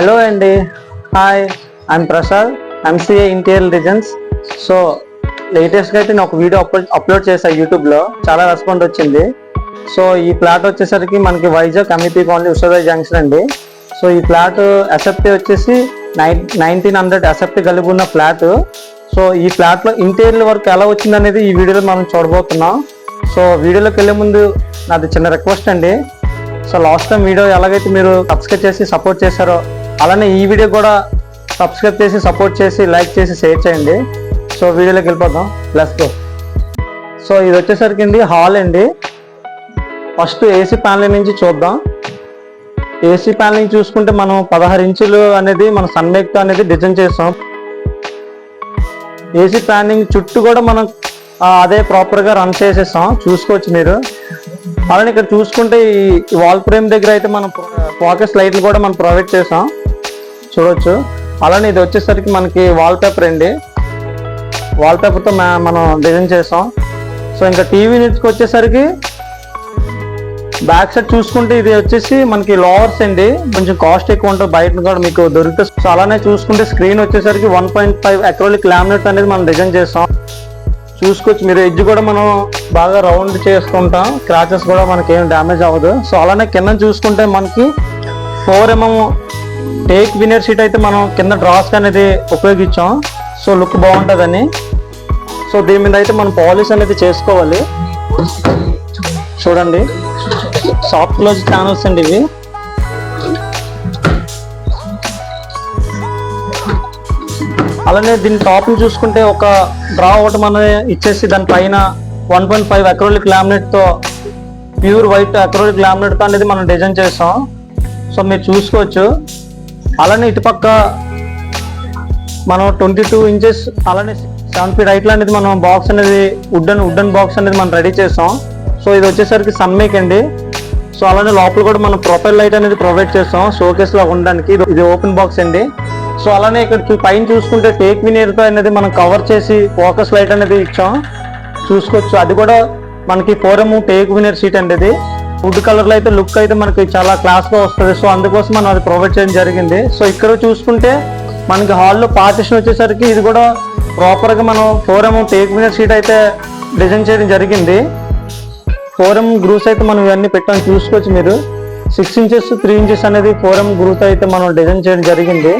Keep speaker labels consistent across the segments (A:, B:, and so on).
A: Hello అండి. Hi I'm Prasad MCA interior designs so లేటెస్ట్గా అయితే నేను ఒక వీడియో అప్లోడ్ అప్లోడ్ చేశాను యూట్యూబ్లో చాలా రెస్పాండ్ వచ్చింది. సో ఈ ప్లాట్ వచ్చేసరికి మనకి Vizag committee colony Ushodaya junction అండి. సో ఈ ప్లాట్ ఎసెప్టీ వచ్చేసి నైన్ నైన్టీన్ హండ్రెడ్ ఎసెప్టీ కలిగి ఉన్న ఫ్లాట్ సో ఈ ఫ్లాట్లో ఇంటీరియర్ వర్క్ ఎలా వచ్చింది అనేది ఈ వీడియోలో మనం చూడబోతున్నాం. సో వీడియోలోకి వెళ్ళే ముందు నాది చిన్న రిక్వెస్ట్ అండి. సో లాస్ట్ టైం వీడియో ఎలాగైతే మీరు సబ్స్క్రైబ్ చేసి సపోర్ట్ చేశారో అలానే ఈ వీడియో కూడా సబ్స్క్రైబ్ చేసి సపోర్ట్ చేసి లైక్ చేసి షేర్ చేయండి. సో వీడియోలోకి వెళ్ళిపోతాం ప్లస్ గో సో ఇది వచ్చేసరికి అండి హాల్ అండి. ఫస్ట్ ఏసీ ప్యానల్ నుంచి చూద్దాం. ఏసీ ప్యానల్ చూసుకుంటే మనం పదహారు ఇంచులు అనేది మన సన్మేక్ అనేది డిజైన్ చేస్తాం. ఏసీ ప్యానింగ్ చుట్టూ కూడా మనం అదే ప్రాపర్గా రన్ చేసేస్తాం. చూసుకోవచ్చు మీరు. అలానే ఇక్కడ చూసుకుంటే ఈ వాల్ ఫ్రేమ్ దగ్గర అయితే మనం ఫోకస్ లైట్లు కూడా మనం ప్రొవైడ్ చేసాం చూడవచ్చు అలానే ఇది వచ్చేసరికి మనకి వాల్ పేపర్ అండి వాల్ పేపర్తో మనం డిజైన్ చేసాం. సో ఇంకా టీవీ యూనిట్స్కి వచ్చేసరికి బ్యాక్ సైడ్ చూసుకుంటే ఇది వచ్చేసి మనకి లోవర్స్ అండి కొంచెం కాస్ట్ ఎక్కువ ఉంటుంది. బయట కూడా మీకు దొరుకుతుంది సో అలానే చూసుకుంటే స్క్రీన్ వచ్చేసరికి one point five acrylic laminate అనేది మనం డిజైన్ చేస్తాం చూసుకోవచ్చు. మీరు ఎడ్జ్ కూడా మనం బాగా రౌండ్ చేసుకుంటాం. క్రాచెస్ కూడా మనకి ఏం డ్యామేజ్ అవ్వదు. సో అలానే కింద చూసుకుంటే మనకి four MM teak veneer sheet అయితే మనం కింద డ్రాస్క్ అనేది ఉపయోగించాం. సో లుక్ బాగుంటుందని. సో దీని మీద అయితే మనం పాలిష్ అనేది చేసుకోవాలి. చూడండి. సాఫ్ట్ క్లోజ్ ఛానల్స్ అండి ఇవి. అలానే దీని టాప్ని చూసుకుంటే ఒక డ్రా ఒకటి మనం ఇచ్చేసి దాని పైన వన్ పాయింట్ ఫైవ్ అక్రోలిక్ లామినేట్తో ప్యూర్ వైట్ అక్రోలిక్ లామినేట్తో అనేది మనం డిజైన్ చేస్తాం సో మీరు చూసుకోవచ్చు. అలానే ఇటుపక్క మనం ట్వంటీ టూ ఇంచెస్ అలానే సెవెన్ ఫీట్ హైట్ అనేది మనం బాక్స్ అనేది వుడెన్ వుడెన్ బాక్స్ అనేది మనం రెడీ చేస్తాం సో ఇది వచ్చేసరికి సన్మేక్ అండి. సో అలానే లోపల కూడా మనం ప్రొఫైల్ లైట్ అనేది ప్రొవైడ్ చేస్తాం షోకేస్లో ఉండడానికి. ఇది- ఇది ఓపెన్ బాక్స్ అండి. సో అలానే ఇక్కడ చూ- పైన చూసుకుంటే టేక్ వినియర్ అనేది మనం కవర్ చేసి ఫోకస్ లైట్ అనేది ఇచ్చాం. చూసుకోవచ్చు. అది కూడా మనకి ఫోరము టేక్ వినర్ సీట్ అండి ఇది. వుడ్ కలర్లో అయితే లుక్ అయితే మనకి చాలా క్లాస్గా వస్తుంది. సో అందుకోసం మనం అది ప్రొవైడ్ చేయడం జరిగింది. సో ఇక్కడ చూసుకుంటే మనకి హాల్లో పార్టిషన్ వచ్చేసరికి ఇది కూడా ప్రాపర్గా మనం మనం ఫోరమ్ టేక్ వినియర్ సీట్ అయితే డిజైన్ చేయడం జరిగింది. ఫోరం గ్రూస్ అయితే మనం ఇవన్నీ పెట్టాం. చూసుకోవచ్చు మీరు. సిక్స్ ఇంచెస్ త్రీ ఇంచెస్ అనేది ఫోరం గ్రూత్ అయితే మనం డిజైన్ చేయడం జరిగింది.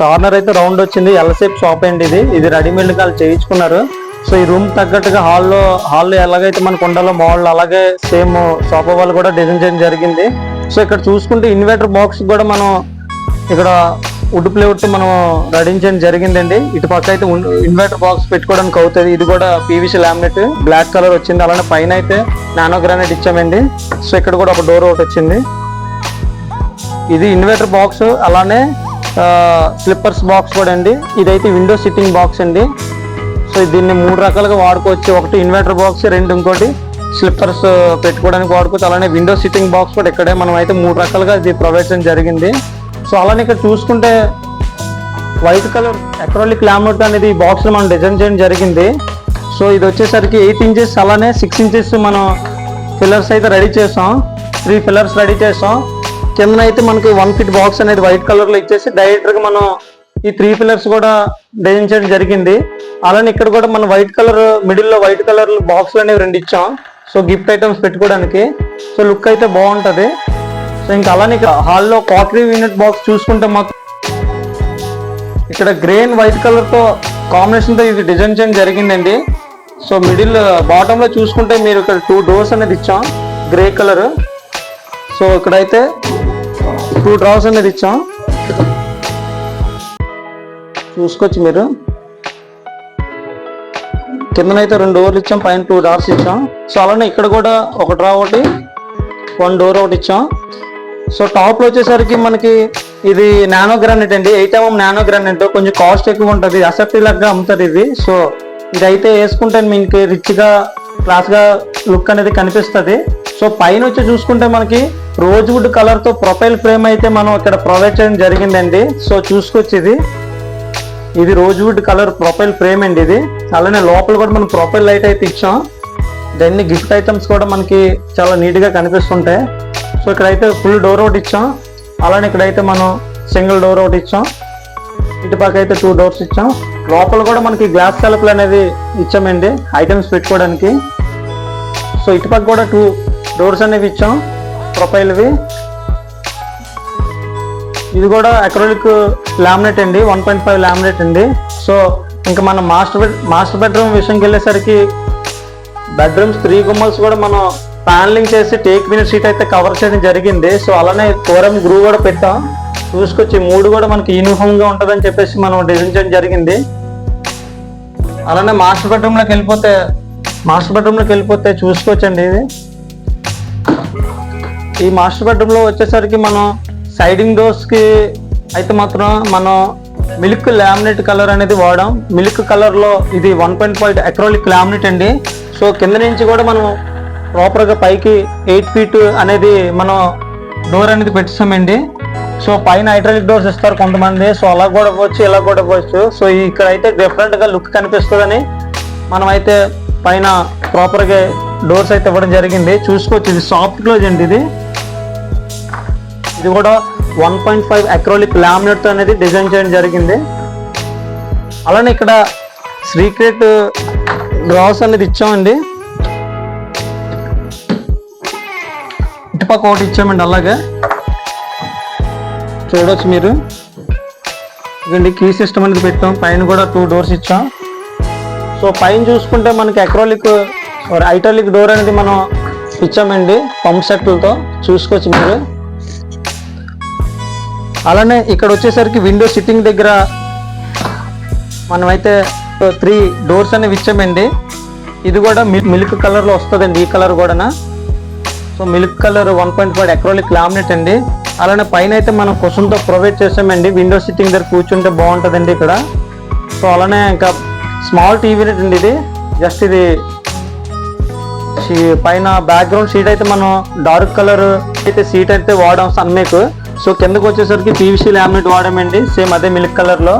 A: కార్నర్ అయితే రౌండ్ వచ్చింది. ఎల్ షేప్ షాప్ అండి ఇది. ఇది రెడీమేడ్ వాళ్ళు చేయించుకున్నారు. సో ఈ రూమ్ తగ్గట్టుగా హాల్లో హాల్లో ఎలాగైతే మనకు ఉండాలో మోడల్ అలాగే సేమ్ సోఫా వాళ్ళు కూడా డిజైన్ చేయడం జరిగింది. సో ఇక్కడ చూసుకుంటే ఇన్వర్టర్ బాక్స్ కూడా మనం ఇక్కడ వుడ్ ప్లేవుడ్ మనం రెడీ చేయడం జరిగిందండి. ఇటు పక్క అయితే ఇన్వర్టర్ బాక్స్ పెట్టుకోవడానికి అవుతుంది. ఇది కూడా పీవీసీ లామినేట్ బ్లాక్ కలర్ వచ్చింది. అలానే పైన అయితే నానో గ్రానైట్ ఇచ్చామండి. సో ఇక్కడ కూడా ఒక డోర్ ఒకటి వచ్చింది. ఇది ఇన్వర్టర్ బాక్స్ అలానే స్లిప్పర్స్ బాక్స్ కూడా అండి. ఇదైతే విండో సిట్టింగ్ బాక్స్ అండి. సో దీన్ని మూడు రకాలుగా వాడుకోవచ్చు. ఒకటి ఇన్వర్టర్ బాక్స్ రెండు ఇంకోటి స్లిప్పర్స్ పెట్టుకోవడానికి వాడుకోవచ్చు. అలానే విండో సిట్టింగ్ బాక్స్ కూడా ఇక్కడే మనం అయితే మూడు రకాలుగా ఇది ప్రొవైడ్ చేయడం జరిగింది. సో అలానే ఇక్కడ చూసుకుంటే వైట్ కలర్ ఎక్రోలిక్ లామినేట్ అనేది ఈ బాక్స్ మనం డిజైన్ చేయడం జరిగింది. సో ఇది వచ్చేసరికి ఎయిట్ ఇంచెస్ అలానే సిక్స్ ఇంచెస్ మనం ఫిల్లర్స్ అయితే రెడీ చేసాం. త్రీ ఫిల్లర్స్ రెడీ చేసాం. కింద అయితే మనకి వన్ ఫిట్ బాక్స్ అనేది వైట్ కలర్లో ఇచ్చేసి డైరెక్ట్గా మనం ఈ త్రీ ఫిల్లర్స్ కూడా డిజైన్ చేయడం జరిగింది. అలానే ఇక్కడ కూడా మనం వైట్ కలర్ మిడిల్లో వైట్ కలర్ బాక్స్లు అనేవి రెండు ఇచ్చాం. సో గిఫ్ట్ ఐటమ్స్ పెట్టుకోవడానికి. సో లుక్ అయితే బాగుంటుంది. సో ఇంకా అలానే ఇక్కడ హాల్లో కాటరీ యూనిట్ బాక్స్ చూసుకుంటే మాకు ఇక్కడ గ్రేన్ వైట్ కలర్తో కాంబినేషన్తో ఇది డిజైన్ చేయడం జరిగిందండి. సో మిడిల్ బాటంలో చూసుకుంటే మీరు ఇక్కడ టూ డోర్స్ అనేది ఇచ్చాం గ్రే కలర్. సో ఇక్కడైతే టూ డ్రాస్ అనేది ఇచ్చాం. చూసుకోవచ్చు మీరు. కిందనైతే రెండు డోర్లు ఇచ్చాం పైన టూ డార్స్ ఇచ్చాం. సో అలానే ఇక్కడ కూడా ఒక డ్రా ఒకటి వన్ డోర్ ఒకటి ఇచ్చాం. సో టాప్లో వచ్చేసరికి మనకి ఇది నానో గ్రానైట్ అండి. ఎయిట్ ఎంఎం నానో గ్రానైట్ కొంచెం కాస్ట్ ఎక్కువ ఉంటుంది. అసెప్టీ లాగా అమ్ముతారు ఇది సో ఇదైతే వేసుకుంటే మీకు రిచ్గా క్లాస్గా లుక్ అనేది కనిపిస్తుంది. సో పైన వచ్చి చూసుకుంటే మనకి రోజ్వుడ్ కలర్తో ప్రొఫైల్ ఫ్రేమ్ అయితే మనం ఇక్కడ ప్రొవైడ్ చేయడం జరిగిందండి. సో చూసుకొచ్చి ఇది. ఇది rosewood colour profile frame అండి ఇది. అలానే లోపల కూడా మనం ప్రొఫైల్ లైట్ అయితే ఇచ్చాం. దాన్ని గిఫ్ట్ ఐటమ్స్ కూడా మనకి చాలా నీట్గా కనిపిస్తుంటాయి. సో ఇక్కడైతే ఫుల్ డోర్ ఒకటి ఇచ్చాం. అలానే ఇక్కడైతే మనం సింగిల్ డోర్ ఒకటి ఇచ్చాం. ఇటుపక్క అయితే టూ డోర్స్ ఇచ్చాం. లోపల కూడా మనకి గ్లాస్ తలుపులు అనేది ఇచ్చామండి. ఐటమ్స్ పెట్టుకోవడానికి. సో ఇటుపక్క కూడా టూ డోర్స్ అనేవి ఇచ్చాం. ప్రొఫైల్వి ఇది కూడా అక్రోలిక్ లామినేట్ అండి వన్ పాయింట్ ఫైవ్ లామినేట్ అండి. సో ఇంకా మనం మాస్టర్ బెడ్ మాస్టర్ బెడ్రూమ్ విషయంకి వెళ్ళేసరికి బెడ్రూమ్స్ త్రీ గుమ్మల్స్ కూడా మనం ప్యానలింగ్ చేసి టేక్ విన్ షీట్ అయితే కవర్ చేయడం జరిగింది. సో అలానే కోరం గ్రూ కూడా పెట్టాం. చూసుకొచ్చి మూడు కూడా మనకి యూనిఫామ్గా ఉంటుందని చెప్పేసి మనం డిజైన్ చేయడం జరిగింది. అలానే మాస్టర్ బెడ్రూమ్లోకి వెళ్ళిపోతే మాస్టర్ బెడ్రూమ్లోకి వెళ్ళిపోతే చూసుకోవచ్చండి ఇది. ఈ మాస్టర్ బెడ్రూమ్లో వచ్చేసరికి మనం సైడింగ్ డోర్స్కి అయితే మాత్రం మనం మిల్క్ లామినేట్ కలర్ అనేది వాడాం మిల్క్ కలర్లో ఇది one point five acrylic laminate అండి. సో కింద నుంచి కూడా మనం ప్రాపర్గా పైకి ఎయిట్ ఫీట్ అనేది మనం డోర్ అనేది పెట్టిస్తామండి సో పైన హైడ్రాలిక్ డోర్స్ ఇస్తారు కొంతమంది. సో అలా కూడా ఇవ్వచ్చు ఇలా కూడా ఇవ్వచ్చు సో ఇక్కడ అయితే డిఫరెంట్గా లుక్ కనిపిస్తుందని మనం అయితే పైన ప్రాపర్గా డోర్స్ అయితే ఇవ్వడం జరిగింది. చూసుకోవచ్చు ఇది సాఫ్ట్ క్లోజ్ అండి ఇది. ఇది కూడా one point five acrylic laminate అనేది డిజైన్ చేయడం జరిగింది. అలానే ఇక్కడ సీక్రెట్ గ్లాస్ అనేది ఇచ్చామండి. ఇటుపక్క ఒకటి ఇచ్చామండి అలాగే. చూడవచ్చు మీరు. ఇదండి కీ సిస్టమ్ అనేది పెట్టాం. పైన కూడా టూ డోర్స్ ఇచ్చాం. సో పైన చూసుకుంటే మనకి అక్రోలిక్ ఐటాలిక్ డోర్ అనేది మనం ఇచ్చామండి. పంప్ సెట్లతో చూసుకోవచ్చు మీరు. అలానే ఇక్కడ వచ్చేసరికి విండో సిట్టింగ్ దగ్గర మనమైతే త్రీ డోర్స్ అనేవి ఇచ్చామండి. ఇది కూడా మిల్క్ కలర్లో వస్తుందండి ఈ కలర్ కూడా so milk colour one point five acrylic laminate అండి. అలానే పైన అయితే మనం కుషన్తో ప్రొవైడ్ చేసామండి. విండో సిట్టింగ్ దగ్గర కూర్చుంటే బాగుంటుందండి ఇక్కడ. సో అలానే ఇంకా స్మాల్ టీవీ అండి ఇది. జస్ట్ ఇది పైన బ్యాక్గ్రౌండ్ షీట్ అయితే మనం డార్క్ కలర్ అయితే సీట్ అయితే వాడాం సన్మేక్ సో కిందకు వచ్చేసరికి పీవీసీ లామినేట్ వాడామండి. సేమ్ అదే మిల్క్ కలర్లో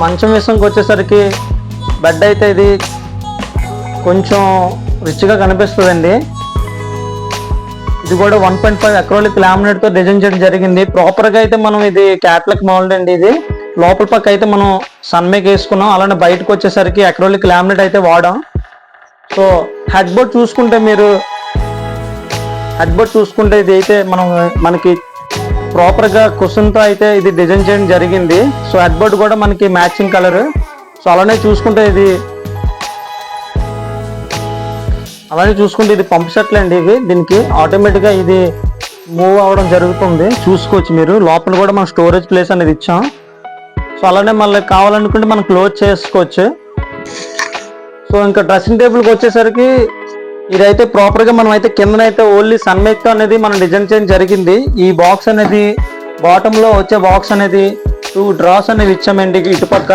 A: మంచం విషయంకి వచ్చేసరికి బెడ్ అయితే ఇది కొంచెం రిచ్గా కనిపిస్తుందండి. ఇది కూడా వన్ పాయింట్ ఫైవ్ అక్రోలిక్ లామినేట్తో డిజైన్ చేయడం జరిగింది. ప్రాపర్గా అయితే మనం ఇది క్యాట్లాక్ మౌల్డ్ అండి ఇది. లోపల పక్క అయితే మనం సన్మేక్ వేసుకున్నాం. అలానే బయటకు వచ్చేసరికి అక్రోలిక్ లామినేట్ అయితే వాడాం. సో హెడ్ బోర్డ్ చూసుకుంటే మీరు అడ్బట్ చూసుకుంటే ఇది అయితే మనం మనకి ప్రాపర్గా తో అయితే ఇది డిజైన్ చేయడం జరిగింది. సో అడ్బర్ట్ కూడా మనకి మ్యాచింగ్ కలర్ సో అలానే చూసుకుంటే ఇది అలానే చూసుకుంటే ఇది పంప్ సెట్లు అండి ఇవి. దీనికి ఆటోమేటిక్గా ఇది మూవ్ అవ్వడం జరుగుతుంది. చూసుకోవచ్చు మీరు. లోపల కూడా మనం స్టోరేజ్ ప్లేస్ అనేది ఇచ్చాం. సో అలానే మళ్ళీ కావాలనుకుంటే మనం క్లోజ్ చేసుకోవచ్చు. సో ఇంకా డ్రెస్సింగ్ టేబుల్కి వచ్చేసరికి ఇదైతే ప్రాపర్గా మనం అయితే కిందనైతే ఓన్లీ సన్మేక్ అనేది మనం డిజైన్ చేయడం జరిగింది. ఈ బాక్స్ అనేది బాటమ్లో వచ్చే బాక్స్ అనేది టూ డ్రాస్ అనేది ఇచ్చామండి ఇటుపక్క.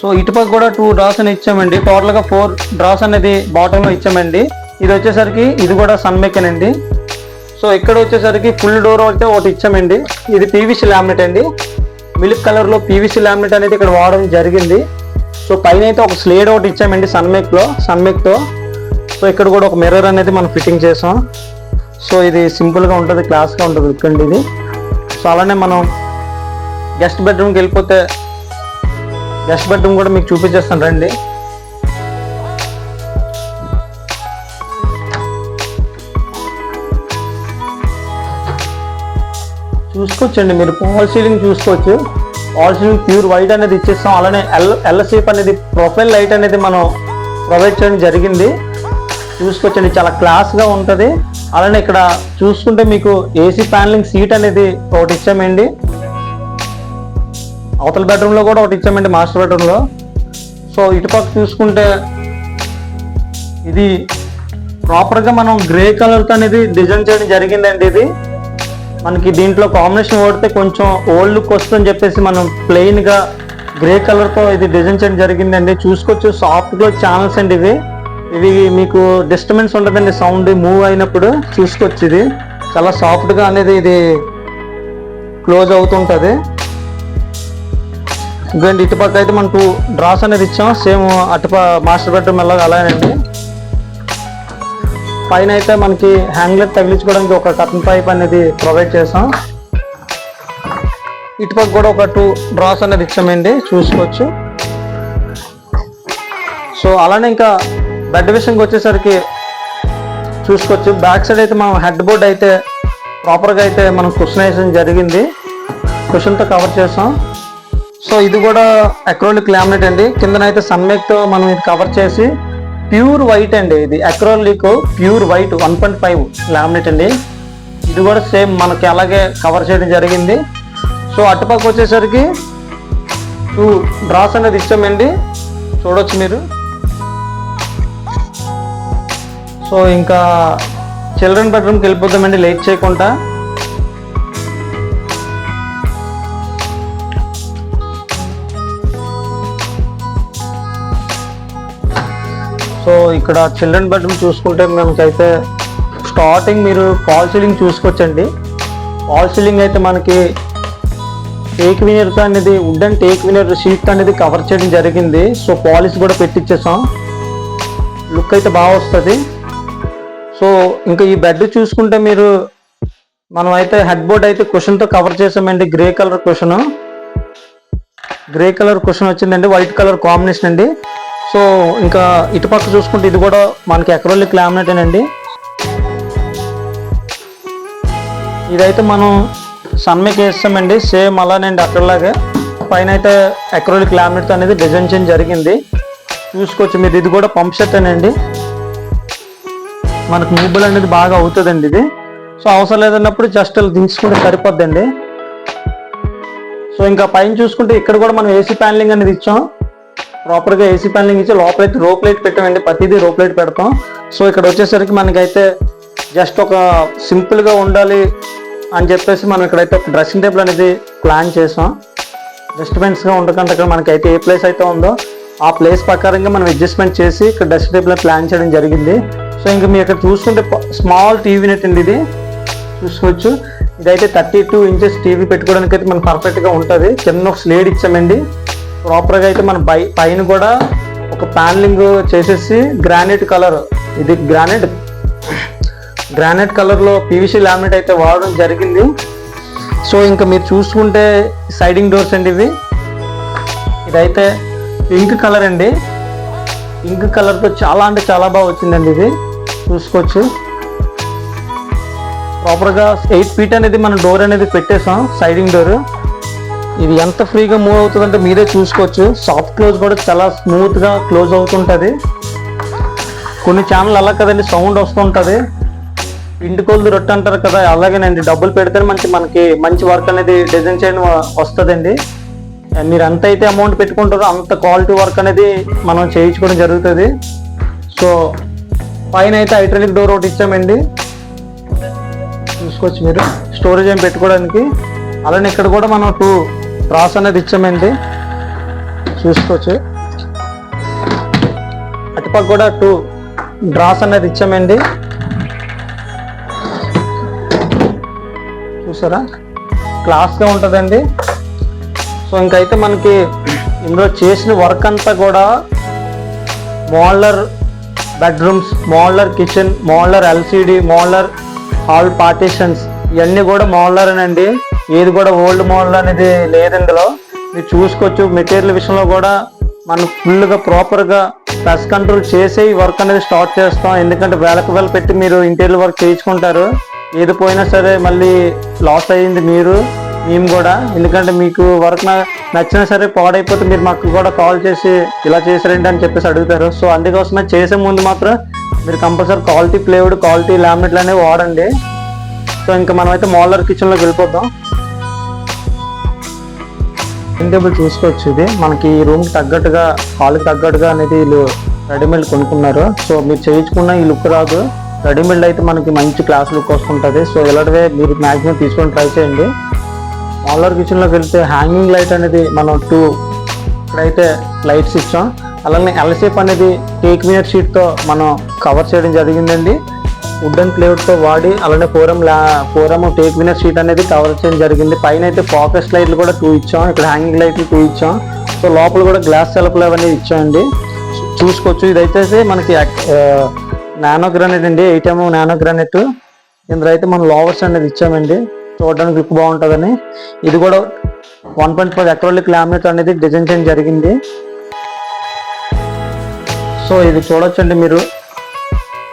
A: సో ఇటుపక్క కూడా టూ డ్రాస్ అని ఇచ్చామండి టోటల్గా ఫోర్ డ్రాస్ అనేది బాటమ్లో ఇచ్చామండి ఇది వచ్చేసరికి ఇది కూడా సన్మేక్ అండి సో ఇక్కడ వచ్చేసరికి ఫుల్ డోర్ అయితే ఒకటి ఇచ్చామండి ఇది పీవీసీ లామినేట్ అండి. మిల్క్ కలర్లో పీవీసీ లామినేట్ అనేది ఇక్కడ వాడడం జరిగింది. సో పైన అయితే ఒక స్లేడ్ ఒకటి ఇచ్చామండి సన్మేక్లో సన్మేక్తో. సో ఇక్కడ కూడా ఒక మిర్రర్ అనేది మనం ఫిట్టింగ్ చేసాం. సో ఇది సింపుల్గా ఉంటుంది క్లాస్గా ఉంటుంది ఇక్కడ ఇది. సో అలానే మనం గెస్ట్ బెడ్రూమ్కి వెళ్ళిపోతే గెస్ట్ బెడ్రూమ్ కూడా మీకు చూపించేస్తాను రండి. చూసుకోవచ్చండి మీరు పాల్ సీలింగ్ చూసుకోవచ్చు. పాల్ ప్యూర్ వైట్ అనేది ఇచ్చేస్తాం. అలానే ఎల్ ఎల్ షేప్ అనేది ప్రొఫైల్ లైట్ అనేది మనం ప్రొవైడ్ చేయడం జరిగింది. చూసుకోవచ్చండి చాలా క్లాస్గా ఉంటుంది. అలానే ఇక్కడ చూసుకుంటే మీకు ఏసీ ప్యానలింగ్ సీట్ అనేది ఒకటి ఇచ్చామండి. అవతల బెడ్రూమ్లో కూడా ఒకటి ఇచ్చామండి మాస్టర్ బెడ్రూమ్లో సో ఇటుపక్క చూసుకుంటే ఇది ప్రాపర్గా మనం గ్రే కలర్తో అనేది డిజైన్ చేయడం జరిగిందండి ఇది. మనకి దీంట్లో కాంబినేషన్ వాడితే కొంచెం ఓల్డ్ లుక్ వస్తుందని చెప్పేసి మనం ప్లెయిన్గా గ్రే కలర్తో ఇది డిజైన్ చేయడం జరిగిందండి. చూసుకోవచ్చు సాఫ్ట్ గ్లో ఛానల్స్ అండి ఇవి. ఇవి మీకు డిస్టర్బెన్స్ ఉండదండి సౌండ్ మూవ్ అయినప్పుడు చూసుకోవచ్చు ఇది. చాలా సాఫ్ట్గా అనేది ఇది క్లోజ్ అవుతుంటుంది. ఇదిగోండి ఇటుపక్క అయితే మనం టూ డ్రాస్ అనేది ఇచ్చాం. సేమ్ అటుప మాస్టర్ బెడ్రూమ్ ఎలాగ అలాగేనండి పైన అయితే మనకి హ్యాంగ్లెట్ తగిలించుకోవడానికి ఒక కటన్ పైప్ అనేది ప్రొవైడ్ చేసాం. ఇటుపక్క కూడా ఒక టూ డ్రాస్ అనేది ఇచ్చామండి చూసుకోవచ్చు. సో అలానే ఇంకా బెడ్ విషయంకి వచ్చేసరికి చూసుకోవచ్చు. బ్యాక్ సైడ్ అయితే మనం హెడ్ బోర్డ్ అయితే ప్రాపర్గా అయితే మనం కుషన్ వేసిన జరిగింది. కుషన్తో కవర్ చేసాం. సో ఇది కూడా అక్రోలిక్ లామినేట్ అండి. కిందనైతే సన్మేక్తో మనం ఇది కవర్ చేసి ప్యూర్ వైట్ అండి ఇది. Acrylic pure white one point five laminate అండి. ఇది కూడా సేమ్ మనకి అలాగే కవర్ చేయడం జరిగింది. సో అటుపక్క వచ్చేసరికి టూ డ్రాస్ అనేది ఇచ్చామండి. చూడొచ్చు మీరు. సో ఇంకా చిల్డ్రన్ బెడ్రూమ్కి వెళ్ళిపోతామండి లేట్ చేయకుండా. సో ఇక్కడ చిల్డ్రన్ బెడ్రూమ్ చూసుకుంటే మనకైతే స్టార్టింగ్ మీరు ఫాల్ సీలింగ్ చూసుకోవచ్చండి. ఫాల్ సీలింగ్ అయితే మనకి టేక్ వినర్తో అనేది wood and teak veneer sheet అనేది కవర్ చేయడం జరిగింది. సో పాలిష్ కూడా పెట్టించేసాం లుక్ అయితే బాగా వస్తుంది. సో ఇంకా ఈ బెడ్ చూసుకుంటే మీరు మనం అయితే హెడ్ బోర్డ్ అయితే కుషన్తో కవర్ చేసామండి. Grey colour question grey colour question వచ్చిందండి. వైట్ కలర్ కాంబినేషన్ అండి. సో ఇంకా ఇటుపక్క చూసుకుంటే ఇది కూడా మనకి ఎక్రోలిక్ లామినేట్ అండి ఇదైతే మనం సన్మేక్ వేస్తామండి సేమ్ అలానండి అక్కడలాగే. పైన అయితే అక్రోలిక్ లామినేట్ అనేది డిజైన్ చేయడం జరిగింది. చూసుకోవచ్చు మీరు ఇది కూడా పంప్ సెట్ అండి మనకు మూబుల్ అనేది బాగా అవుతుందండి ఇది. సో అవసరం లేదన్నప్పుడు జస్ట్ దించుకుంటే సరిపోద్దండి. సో ఇంకా పైన చూసుకుంటే ఇక్కడ కూడా మనం ఏసీ ప్యానలింగ్ అనేది ఇచ్చాం. ప్రాపర్గా ఏసీ ప్యానలింగ్ ఇచ్చి లోపలైతే రోప్ లైట్ పెట్టామండి. ప్రతిదీ రోప్ లైట్ పెడతాం. సో ఇక్కడ వచ్చేసరికి మనకైతే జస్ట్ ఒక సింపుల్గా ఉండాలి అని చెప్పేసి మనం ఇక్కడైతే ఒక డ్రెస్సింగ్ టేబుల్ అనేది ప్లాన్ చేసాం. డిస్టర్బెన్స్గా ఉండకుండా ఇక్కడ మనకైతే ఏ ప్లేస్ అయితే ఉందో. ఆ ప్లేస్ ప్రకారంగా మనం అడ్జస్ట్మెంట్ చేసి ఇక్కడ డ్రెస్సింగ్ టేబుల్ ప్లాన్ చేయడం జరిగింది. సో ఇంకా మీరు ఇక్కడ చూసుకుంటే స్మాల్ టీవీ నెట్ అండి ఇది. చూసుకోవచ్చు. ఇదైతే థర్టీ టూ ఇంచెస్ టీవీ పెట్టుకోవడానికి అయితే మనకు పర్ఫెక్ట్గా ఉంటుంది. కింద ఒక స్లేడ్ ఇచ్చామండి. ప్రాపర్గా అయితే మన పై పైన కూడా ఒక ప్యానలింగ్ చేసేసి గ్రానైట్ కలర్. ఇది గ్రానైట్. గ్రానైట్ కలర్లో పీవీసీ లామినేట్ అయితే వాడడం జరిగింది. సో ఇంకా మీరు చూసుకుంటే సైడింగ్ డోర్స్ అండి ఇవి. ఇదైతే పింక్ కలర్ అండి. పింక్ కలర్తో చాలా అంటే చాలా బాగా వచ్చిందండి ఇది. చూసుకోవచ్చు. ప్రాపర్గా ఎయిట్ ఫీట్ అనేది మనం డోర్ అనేది పెట్టేసాం సైడింగ్ డోర్. ఇది ఎంత ఫ్రీగా మూవ్ అవుతుందంటే మీరే చూసుకోవచ్చు. సాఫ్ట్ క్లోజ్ కూడా చాలా స్మూత్గా క్లోజ్ అవుతుంటుంది. కొన్ని ఛానల్ అలా కదండి సౌండ్ వస్తుంటుంది. ఇంటి కొలది రొట్టె అంటారు కదా అలాగేనండి. డబ్బులు పెడితే మనకి మనకి మంచి వర్క్ అనేది డిజైన్ చేయడం వస్తుందండి. మీరు ఎంత అయితే అమౌంట్ పెట్టుకుంటారో అంత క్వాలిటీ వర్క్ అనేది మనం చేయించుకోవడం జరుగుతుంది. సో పైన అయితే హైడ్రాలిక్ డోర్ ఒకటి ఇచ్చామండి. చూసుకోవచ్చు మీరు. స్టోరేజ్ ఏం పెట్టుకోవడానికి. అలానే ఇక్కడ కూడా మనం టూ డ్రాస్ అనేది ఇచ్చామండి చూసుకోవచ్చు. అటుపక్క కూడా టూ డ్రాస్ అనేది ఇచ్చామండి చూసారా? క్లాస్గా ఉంటుందండి. సో ఇంకైతే మనకి ఇందులో చేసిన వర్క్ అంతా కూడా modular bedrooms modular kitchen modular LCD modular hall partitions ఇవన్నీ కూడా మోడలరేనండి ఏది కూడా ఓల్డ్ మోడల్ అనేది లేదు ఇందులో. మీరు చూసుకోవచ్చు మెటీరియల్ విషయంలో కూడా మనం ఫుల్గా ప్రాపర్గా ప్రెస్ కంట్రోల్ చేసే ఈ వర్క్ అనేది స్టార్ట్ చేస్తాం. ఎందుకంటే వేలకు వేల పెట్టి మీరు ఇంటీరియర్ వర్క్ చేయించుకుంటారు. ఏది పోయినా సరే మళ్ళీ లాస్ అయ్యింది మీరు మేము కూడా. ఎందుకంటే మీకు వర్క్ నచ్చినా సరే పాడైపోతే మీరు మాకు కూడా కాల్ చేసి ఇలా చేసారండి అని చెప్పేసి అడుగుతారు. సో అందుకోసమే చేసే ముందు మాత్రం మీరు కంపల్సరీ క్వాలిటీ ప్లేవుడ్ క్వాలిటీ లామినేట్లు అనేవి వాడండి. సో ఇంకా మనమైతే మోడలర్ కిచెన్లోకి వెళ్ళిపోతాం. డైనింగ్ టేబుల్ చూసుకోవచ్చు ఇది. మనకి ఈ రూమ్కి తగ్గట్టుగా హాల్కి తగ్గట్టుగా అనేది వీళ్ళు రెడీమేడ్ కొనుక్కున్నారు. సో మీరు చేయించుకున్న ఈ లుక్ రాదు. రెడీమేడ్ అయితే మనకి మంచి క్లాస్ లుక్ వస్తుంటుంది. సో ఇలాంటివే మీరు మ్యాక్సిమం తీసుకొని ట్రై చేయండి. మాలర్ కిచెన్లోకి వెళ్తే హ్యాంగింగ్ లైట్ అనేది మనం టూ ఇక్కడైతే లైట్స్ ఇచ్చాం. అలానే ఎల్సేప్ అనేది కేక్ మినర్ షీట్తో మనం కవర్ చేయడం జరిగిందండి. వుడెన్ ప్లేట్తో వాడి అలానే ఫోరం లా ఫోరం టేక్ వినర్ షీట్ అనేది కవర్ చేయడం జరిగింది. పైన అయితే ఫోకస్ లైట్లు కూడా టూ ఇచ్చాం. ఇక్కడ హ్యాంగింగ్ లైట్లు టూ ఇచ్చాం. సో లోపల కూడా గ్లాస్ సెల్ఫ్లు అవన్నీ ఇచ్చామండి. చూసుకోవచ్చు. ఇదైతే మనకి నానో గ్రానైట్ అండి. ఎయిట్ ఎంఎం నానో గ్రానైట్ ఇందులో అయితే మనం లోవర్స్ అనేది ఇచ్చామండి. చూడడానికి లుక్ బాగుంటుందని. ఇది కూడా one point five acrylic laminate అనేది డిజైన్ చేయడం జరిగింది. సో ఇది చూడొచ్చండి మీరు.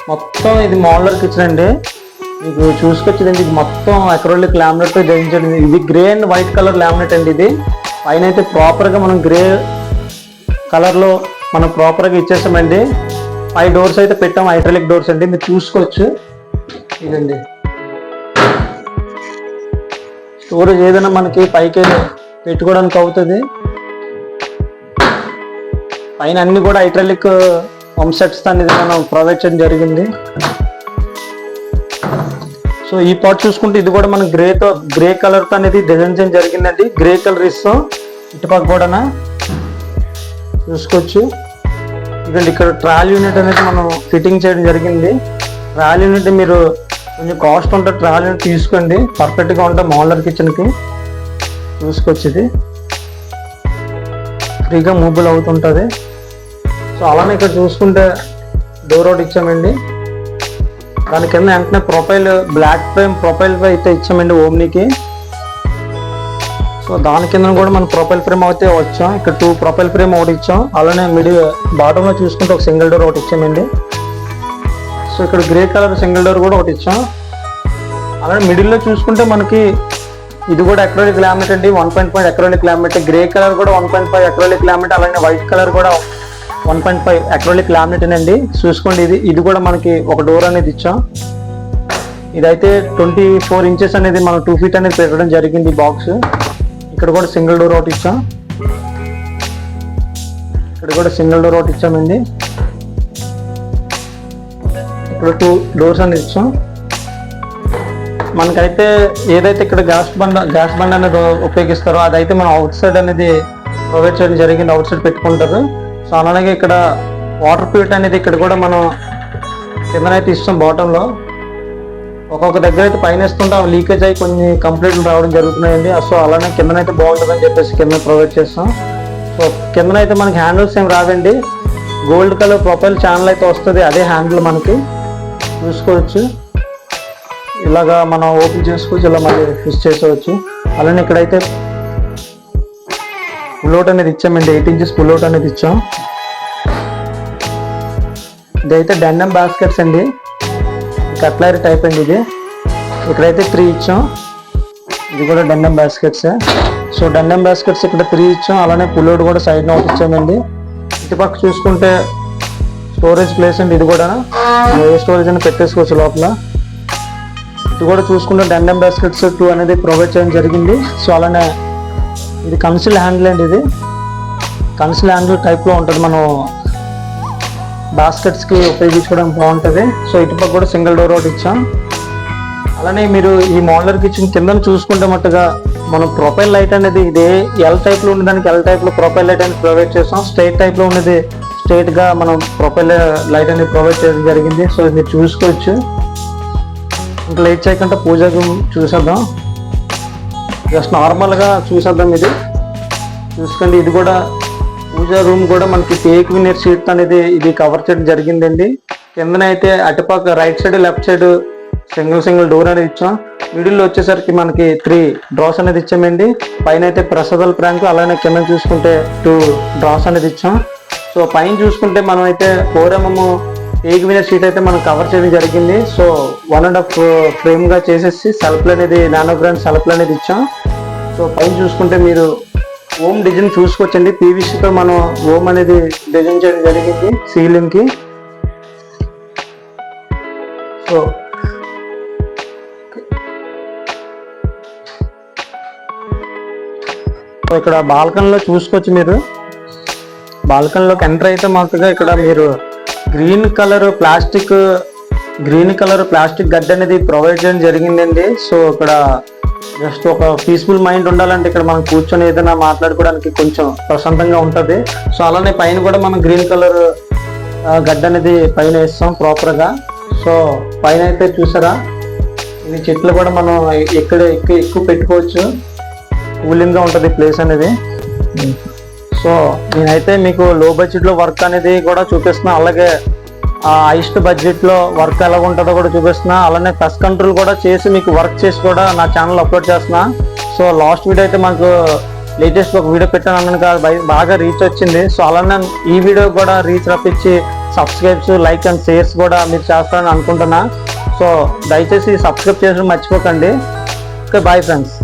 A: మొత్తం ఇది మోడలర్ కిచెన్ అండి. మీకు చూసుకొచ్చింది ఇది మొత్తం అక్రోలిక్ లామినేట్తో ఇది grey and white colour laminate అండి ఇది. పైన అయితే ప్రాపర్గా మనం గ్రే కలర్లో మనం ప్రాపర్గా ఇచ్చేసామండి. ఫైవ్ డోర్స్ అయితే పెట్టాం హైడ్రాలిక్ డోర్స్ అండి. మీరు చూసుకోవచ్చు. ఇదండి. స్టోరేజ్ ఏదైనా మనకి పైకి పెట్టుకోవడానికి అవుతుంది. పైన అన్ని కూడా హైడ్రాలిక్ పంప్ అనేది మనం ప్రొవైడ్ చేయడం జరిగింది? సో ఈ పార్ట్ చూసుకుంటే ఇది కూడా మనం గ్రేతో గ్రే కలర్తో అనేది డిజైన్ చేయడం జరిగిందండి. గ్రే కలర్ ఇస్తో ఇటుపక్క కూడా చూసుకోవచ్చు. ఇదండి ఇక్కడ ట్రాల్ యూనిట్ అనేది మనం ఫిట్టింగ్ చేయడం జరిగింది. ట్రాల్ యూనిట్ మీరు కొంచెం కాస్ట్ ఉంటే ట్రాల్ యూనిట్ తీసుకోండి. పర్ఫెక్ట్గా ఉంటే మోడలర్ కిచెన్కి చూసుకోవచ్చు ఇది. ఫ్రీగా మూబుల్ అవుతుంటుంది. సో అలానే ఇక్కడ చూసుకుంటే డోర్ అవుట్ ఇచ్చామండి. దాని కింద వెంటనే ప్రొఫైల్ బ్లాక్ ఫ్రేమ్ ప్రొఫైల్ అయితే ఇచ్చామండి ఓమ్నికి. సో దాని కింద కూడా మనం ప్రొఫైల్ ఫ్రేమ్ అయితే వచ్చాం. ఇక్కడ టూ ప్రొఫైల్ ఫ్రేమ్ ఒకటి ఇచ్చాం. అలానే మిడి బాటంలో చూసుకుంటే ఒక సింగిల్ డోర్ ఒకటి ఇచ్చామండి. సో ఇక్కడ గ్రే కలర్ సింగిల్ డోర్ కూడా ఒకటి ఇచ్చాం. అలానే మిడిల్లో చూసుకుంటే మనకి ఇది కూడా ఎక్రోలిక్ లామినేట్ అండి. One point five acrylic laminate grey colour కూడా one point five acrylic laminate అలానే వైట్ కలర్ కూడా one point five acrylic laminate అండి. చూసుకోండి ఇది ఇది కూడా మనకి ఒక డోర్ అనేది ఇచ్చాం. ఇదైతే ట్వంటీ ఫోర్ ఇంచెస్ అనేది మనం టూ ఫీట్ అనేది పెట్టడం జరిగింది బాక్స్ ఇక్కడ కూడా సింగిల్ డోర్ ఒకటి ఇచ్చాం. ఇక్కడ కూడా సింగిల్ డోర్ ఒకటి ఇచ్చామండి. ఇక్కడ టూ డోర్స్ అనేది ఇచ్చాం. మనకైతే ఏదైతే ఇక్కడ గ్యాస్ బండ్ గ్యాస్ బండ్ అనేది ఉపయోగిస్తారో అదైతే మనం అవుట్ సైడ్ అనేది ప్రొవైడ్ చేయడం జరిగింది అవుట్ సైడ్ పెట్టుకుంటారు. సో అలాగే ఇక్కడ వాటర్ ప్యూట్ అనేది ఇక్కడ కూడా మనం కిందనైతే ఇస్తాం బాటంలో ఒక్కొక్క దగ్గర అయితే పైన ఇస్తుంటే అవి లీకేజ్ అయ్యి కొన్ని కంప్లైంట్లు రావడం జరుగుతున్నాయండి. సో అలానే కిందనైతే బాగుంటుందని చెప్పేసి కింద ప్రొవైడ్ చేస్తాం. సో కిందనైతే మనకి హ్యాండిల్స్ ఏం రావండి. గోల్డ్ కలర్ ప్రొఫైల్ ఛానల్ అయితే వస్తుంది అదే హ్యాండిల్ మనకి. చూసుకోవచ్చు. ఇలాగా మనం ఓపెన్ చేసుకోవచ్చు ఇలా మళ్ళీ ఫిక్స్ చేసుకోవచ్చు అలానే ఇక్కడైతే పుల్అవుట్ అనేది ఇచ్చామండి ఎయిట్ ఇంచెస్ పుల్అవుట్ అనేది ఇచ్చాం. ఇదైతే డెన్నం బాస్కెట్స్ అండి. కట్లరీ టైప్ అండి ఇది. ఇక్కడైతే త్రీ ఇచ్చాం. ఇది కూడా tandem baskets so tandem baskets ఇక్కడ త్రీ ఇచ్చాం. అలానే పుల్అవుట్ కూడా సైడ్ ఒకటి ఇచ్చామండి. ఇటుపక్క చూసుకుంటే స్టోరేజ్ ప్లేస్ అండి ఇది కూడా. ఏ స్టోరేజ్ అని పెట్టేసుకోవచ్చు లోపల. ఇది కూడా చూసుకుంటే డెన్నం బాస్కెట్స్ టూ అనేది ప్రొవైడ్ చేయడం జరిగింది. సో అలానే ఇది కన్సిల్ హ్యాండిల్ అండి ఇది. కన్సిల్ హ్యాండిల్ టైప్లో ఉంటుంది మనం బాస్కెట్స్కి ఉపయోగించుకోవడం బాగుంటుంది. సో ఇటుపక్క కూడా సింగిల్ డోర్ ఒకటి ఇచ్చాం. అలానే మీరు ఈ మోడలర్ కిచెన్ కింద చూసుకుంటే మట్టుగా మనం ప్రొఫైల్ లైట్ అనేది ఇదే ఎల్ టైప్లో ఉండేదానికి ఎల్ టైప్లో ప్రొఫైల్ లైట్ అనేది ప్రొవైడ్ చేస్తాం. స్ట్రైట్ టైప్లో ఉండేది స్ట్రైట్గా మనం ప్రొఫైల్ లైట్ అనేది ప్రొవైడ్ చేయడం జరిగింది. సో ఇది మీరు చూసుకోవచ్చు. ఇంకా లేట్ చేయకుండా పూజకు చూసేద్దాం. జస్ట్ నార్మల్గా చూసేద్దాం ఇది. చూసుకోండి ఇది కూడా పూజా రూమ్ కూడా మనకి టేక్ వినర్ షీట్ అనేది ఇది కవర్ చేయడం జరిగిందండి. కిందనైతే అటుపక్క right side left side single single door అనేది ఇచ్చాం. మిడిల్లో వచ్చేసరికి మనకి త్రీ డ్రాస్ అనేది ఇచ్చామండి. పైన అయితే ప్రసాదాల ప్రాంక్ అలానే కింద చూసుకుంటే టూ డ్రాస్ అనేది ఇచ్చాం. సో పైన చూసుకుంటే మనం అయితే four MM eight veneer sheet అయితే మనం కవర్ చేయడం జరిగింది. సో వన్ అండ్ హాఫ్ ఫ్రేమ్గా చేసేసి సెల్ఫ్లు అనేది నానో బ్రాండ్ అనేది ఇచ్చాం. సో పైన చూసుకుంటే మీరు ఓమ్ డిజైన్ చూసుకోవచ్చండి. పీవీసీతో మనం ఓమ్ అనేది డిజైన్ చేయడం జరిగింది సీలింగ్కి సో ఇక్కడ బాల్కనీలో చూసుకోవచ్చు మీరు. బాల్కన్లోకి ఎంటర్ అయితే మాత్రమే ఇక్కడ మీరు green colour plastic green colour plastic గడ్డ అనేది ప్రొవైడ్ చేయడం జరిగిందండి. సో ఇక్కడ జస్ట్ ఒక పీస్ఫుల్ మైండ్ ఉండాలంటే ఇక్కడ మనం కూర్చొని ఏదైనా మాట్లాడుకోవడానికి కొంచెం ప్రశాంతంగా ఉంటుంది. సో అలానే పైన కూడా మనం గ్రీన్ కలర్ గడ్డ అనేది పైన వేస్తాం ప్రాపర్గా. సో పైన అయితే చూసారా? ఇది చెట్లు కూడా మనం ఎక్కడ ఎక్కువ ఎక్కువ పెట్టుకోవచ్చు. కూలింగ్గా ఉంటుంది ప్లేస్ అనేది. సో నేనైతే మీకు లో బడ్జెట్లో వర్క్ అనేది కూడా చూపిస్తున్నా. అలాగే హైస్ట్ బడ్జెట్లో వర్క్ ఎలా ఉంటుందో కూడా చూపిస్తున్నా. అలానే పెస్ట్ కంట్రోల్ కూడా చేసి మీకు వర్క్ చేసి కూడా నా ఛానల్ అప్లోడ్ చేస్తున్నా. సో లాస్ట్ వీడియో అయితే మాకు లేటెస్ట్ ఒక వీడియో పెట్టాను అన్నాను కాదు బై- బాగా రీచ్ వచ్చింది. సో అలానే ఈ వీడియో కూడా రీచ్ రప్పించి సబ్స్క్రైబ్స్ లైక్ అండ్ షేర్స్ కూడా మీరు చేస్తారని అనుకుంటున్నా. సో దయచేసి సబ్స్క్రైబ్ చేయడం మర్చిపోకండి. Okay bye friends